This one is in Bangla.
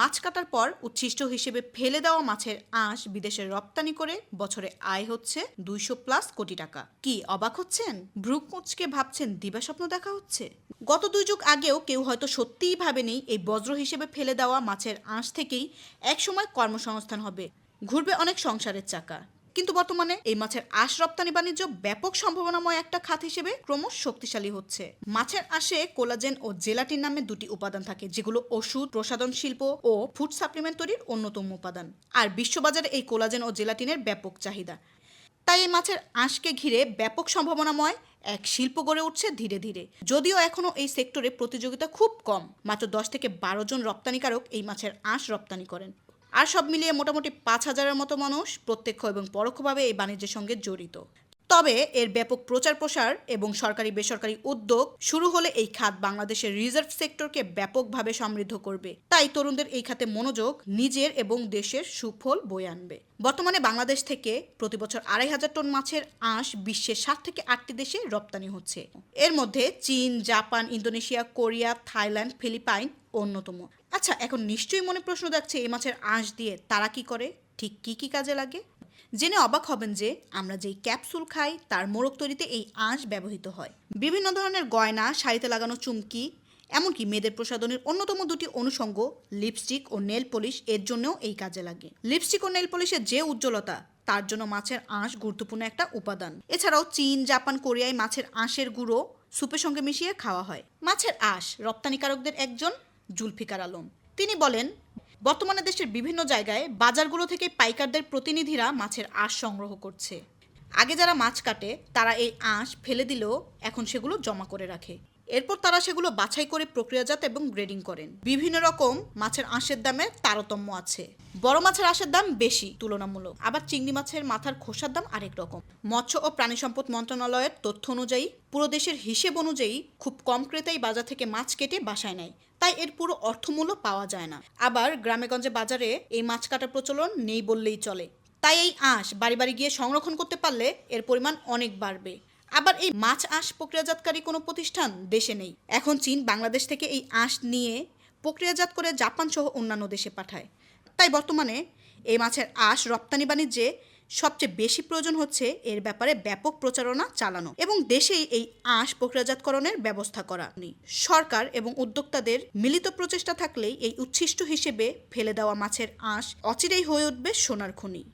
মাছ কাটার পর উচ্ছিষ্ট হিসেবে ফেলে দেওয়া মাছের আঁশ বিদেশে রপ্তানি করে বছরে আয় হচ্ছে দুইশো প্লাস কোটি টাকা। কি অবাক হচ্ছেন? ব্রুকমুচকে ভাবছেন দিবা স্বপ্ন দেখা হচ্ছে? গত দুই যুগ আগেও কেউ হয়তো সত্যিই ভাবেনি এই বজ্র হিসেবে ফেলে দেওয়া মাছের আঁশ থেকেই একসময় কর্মসংস্থান হবে। ঘুরবে অনেক সংসারের চাকা। কিন্তু বর্তমানে এই মাছের আঁশ রপ্তানি বাণিজ্য ব্যাপক সম্ভাবনাময় একটা খাত হিসেবে ক্রমশ শক্তিশালী হচ্ছে। মাছের আঁশে কোলাজেন ও জেলাটিন নামে দুটি উপাদান থাকে, যেগুলো ওষুধ, প্রসাধন শিল্প ও ফুড সাপ্লিমেন্ট তৈরির অন্যতম উপাদান। আর বিশ্ববাজারে এই কোলাজেন ও জেলাটিনের ব্যাপক চাহিদা। তাই এই মাছের আঁশকে ঘিরে ব্যাপক সম্ভাবনাময় এক শিল্প গড়ে উঠছে ধীরে ধীরে। যদিও এখনও এই সেক্টরে প্রতিযোগিতা খুব কম, মাত্র দশ থেকে বারো জন রপ্তানিকারক এই মাছের আঁশ রপ্তানি করেন। আর সব মিলিয়ে মোটামুটি পাঁচ হাজারের মতো মানুষ প্রত্যক্ষ এবং পরোক্ষভাবে এই বাণিজ্যের সঙ্গে জড়িত। তবে এর ব্যাপক প্রচার প্রসার এবং সরকারি বেসরকারি উদ্যোগ শুরু হলে এই খাত বাংলাদেশের রিজার্ভ সেক্টরকে ব্যাপকভাবে সমৃদ্ধ করবে। তাই তরুণদের এই খাতে মনোযোগ নিজের এবং দেশের সুফল বয়ে আনবে। বর্তমানে বাংলাদেশ থেকে প্রতি বছর আড়াই হাজার টন মাছের আঁশ বিশ্বের সাত থেকে আটটি দেশে রপ্তানি হচ্ছে। এর মধ্যে চীন, Japan, Indonesia, Korea, Thailand, Philippine অন্যতম। আচ্ছা এখন নিশ্চয়ই মনে প্রশ্ন দেখছে এই মাছের আঁশ দিয়ে তারা কি করে? ঠিক কি কি কাজে লাগে? জেনে অবাক হবেন যে আমরা যেই ক্যাপসুল খাই, তার মোড়ক তৈরিতে এই আঁশ ব্যবহৃত হয়। বিভিন্ন ধরনের গয়না, শাড়িতে লাগানো চুমকি, এমনকি মেয়েদের প্রসাধনের অন্যতম দুটি অনুষঙ্গ, লিপস্টিক ও নেল পলিশ এর জন্যও এই কাজে লাগে। লিপস্টিক ও নেল পলিশের যে উজ্জ্বলতা, তার জন্য মাছের আঁশ গুরুত্বপূর্ণ একটা উপাদান। এছাড়াও চীন, জাপান, কোরিয়ায় মাছের আঁশের গুঁড়ো সুপের সঙ্গে মিশিয়ে খাওয়া হয়। মাছের আঁশ রপ্তানিকারকদের একজন জুলফিকার আলম। তিনি বলেন, বর্তমানে দেশের বিভিন্ন জায়গায় বাজারগুলো থেকে পাইকারদের প্রতিনিধিরা মাছের আঁশ সংগ্রহ করছে। আগে যারা মাছ কাটে, তারা এই আঁশ ফেলে দিলেও এখন সেগুলো জমা করে রাখে। এরপর তারা সেগুলো বাছাই করে প্রক্রিয়াজাত এবং গ্রেডিং করেন। বিভিন্ন রকম মাছের আঁশের দামে তারতম্য আছে। বড় মাছের আঁশের দাম বেশি, তুলনামূলক। আবার চিংড়ি মাছের মাথার খোসার দাম আরেক রকম। মৎস্য ও প্রাণী সম্পদ মন্ত্রণালয়ের তথ্য অনুযায়ী, পুরো দেশের হিসেব অনুযায়ী খুব কম ক্রেতাই বাজার থেকে মাছ কেটে বাসায় নেয়। তাই এর পুরো অর্থমূল্য পাওয়া যায় না। আবার গ্রামেগঞ্জে বাজারে এই মাছ কাটার প্রচলন নেই বললেই চলে। তাই এই আঁশ বাড়ি বাড়ি গিয়ে সংরক্ষণ করতে পারলে এর পরিমাণ অনেক বাড়বে। আবার এই মাছ আঁশ প্রক্রিয়াজাতকারী কোনো প্রতিষ্ঠান দেশে নেই। এখন চীন বাংলাদেশ থেকে এই আঁশ নিয়ে প্রক্রিয়াজাত করে জাপান সহ অন্যান্য দেশে পাঠায়। তাই বর্তমানে এই মাছের আঁশ রপ্তানি বাণিজ্যে সবচেয়ে বেশি প্রয়োজন হচ্ছে এর ব্যাপারে ব্যাপক প্রচারণা চালানো এবং দেশেই এই আঁশ প্রক্রিয়াজাতকরণের ব্যবস্থা করা। সরকার এবং উদ্যোক্তাদের মিলিত প্রচেষ্টা থাকলেই এই উচ্ছিষ্ট হিসেবে ফেলে দেওয়া মাছের আঁশ অচিরেই হয়ে উঠবে সোনার খনি।